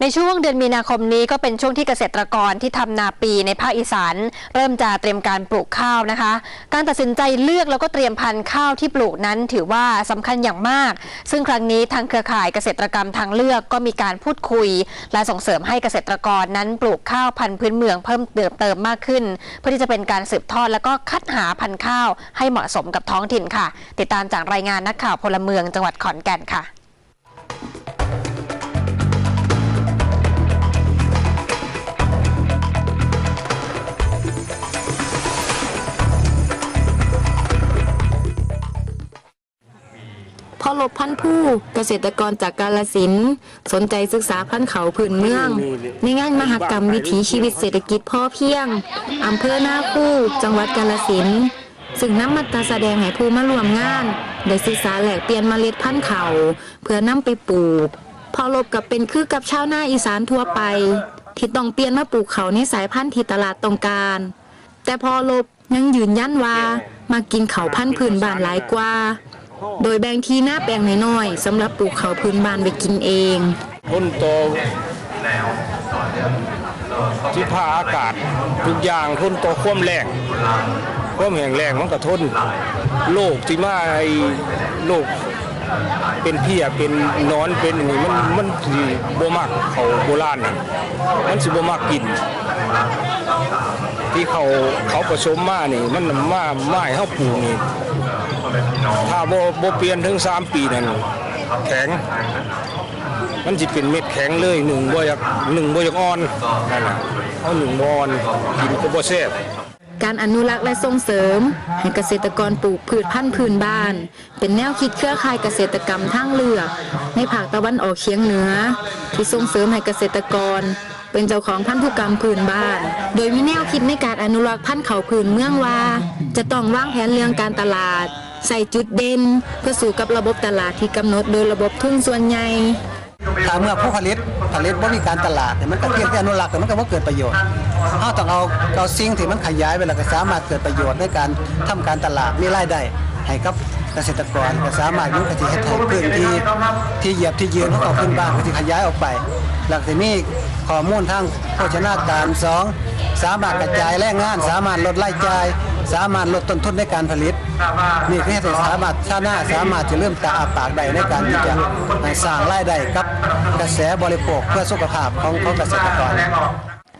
ในช่วงเดือนมีนาคมนี้ก็เป็นช่วงที่เกษตรกรที่ทำนาปีในภาคอีสานเริ่มจะเตรียมการปลูกข้าวนะคะ การตัดสินใจเลือกแล้วก็เตรียมพันธุ์ข้าวที่ปลูกนั้นถือว่าสำคัญอย่างมาก ซึ่งครั้งนี้ทางเครือข่ายเกษตรกรรมทางเลือกก็มีการพูดคุย และส่งเสริมให้เกษตรกรนั้นปลูกข้าวพันธุ์พื้นเมืองเพิ่มเติมเติมมากขึ้น เพื่อที่จะเป็นการสืบทอดแล้วก็คัดหาพันธุ์ข้าวให้เหมาะสมกับท้องถิ่นค่ะ ติดตามจากรายงานนักข่าวพลเมืองจังหวัดขอนแก่นค่ะ ลบพันธุ์ผู้เกษตรกรจากกาลสินธุ์สนใจศึกษาพันธุ์เขาพื้นเมือง ในงานมหกรรมวิถีชีวิตเศรษฐกิจพ่อเพียงอำเภอหน้าคู่ จังหวัดกาลสินธุ์ซึ่งนำมาตราแสดงให้ผู้มาร่วมงาน ได้ศึกษาแหลกเปลี่ยนเมล็ดพันธุ์เขาเพื่อนำไปปลูก พอลบกับเป็นคือกับชาวนาอีสานทั่วไป ที่ต้องเปลี่ยนมาปลูกเขาในสายพันธุ์ที่ตลาดต้องการ แต่พอลบยังยืนยันว่ามากินเขาพันธุ์พื้นบ้านหลายกว่า โดยแบ่งที่หน้าแปลงน้อยๆสำหรับปลูกเขาพื้นบ้านไปกินเองทนโตที่ผ้าอากาศทุกอย่างทนต่อความแรงความแห้งแรงมันก็ทนโรคที่มาไอ้โรคเป็นเพียเป็นนอนเป็นอย่างนี้มันมันสิบ่มักเขาโบราณน่มันสิบ่มักกิน ที่เขาเขาผสมมานี่มันมาไม้เฮาปลูกนี่ ถ้าบ่บ่เปลี่ยนถึง3ปีนั่นแข็ง มันจะเป็นเม็ดแข็งเลยหนึ่งบ่อยากหนึ่งบ่อยากอ่อนนั่นน่ะเอาหนึ่งบอนกินก็บ่แซ่บการอนุรักษ์และส่งเสริม ให้เกษตรกรปลูกพืชพันธุ์พื้นบ้าน เป็นแนวคิดเครือข่ายเกษตรกรรมทางเลือก ในภาคตะวันออกเฉียงเหนือ ที่ส่งเสริมให้เกษตรกร เป็นเจ้าของพันธุกรรมพื้นบ้าน โดยมีแนวคิดในการอนุรักษ์พันธุ์เขาพื้นเมืองว่า จะต้องวางแผนเรื่องการตลาด ใส่จุดเด่นเพื่อสู่กับระบบตลาดที่กำหนดโดยระบบทุนส่วนใหญ่ถ้าเมื่อผู้ผลิตผลิตบ่มีการตลาดเนี่ยมันก็เพียงแต่อนุรักษ์แต่มันก็บ่เกิดประโยชน์เฮาต้องเอาเอาสิ่งที่มันขยายไปแล้วก็สามารถเกิดประโยชน์ในการทำการตลาดมีรายได้ให้กับ เกษตรกรก็สามารถยุ่งกับที่เฮ็ดให้พื้นที่ที่เหยียบที่ยืนของเขาขึ้นบ้านก็สิขยายออกไป หลักที่มีข้อมูลทางโภชนาการสองสามารถกระจายแรงงาน สามารถลดรายจ่ายสามารถลดต้นทุนในการผลิตนี่คือให้สามารถชาหน้าสามารถจะเริ่มตาอาปากได้ในการที่จะสร้างรายได้กับกระแสบริโภคเพื่อสุขภาพของของเกษตรกร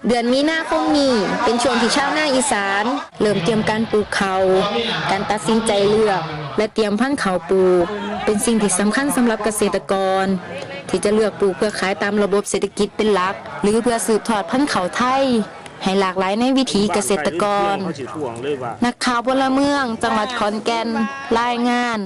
เดือนมีนาคมนี้เป็นช่วงที่ชาวนาอีสาน เริ่มเตรียมการปลูกเขา การตัดสินใจเลือก และเตรียมพันธุ์เขาปลูก เป็นสิ่งที่สำคัญสำหรับเกษตรกร ที่จะเลือกปลูกเพื่อขายตามระบบเศรษฐกิจเป็นหลัก หรือเพื่อสืบทอดพันธุ์เขาไทยให้หลากหลายในวิถีเกษตรกร นักข่าวพลเมือง จังหวัดขอนแก่นรายงาน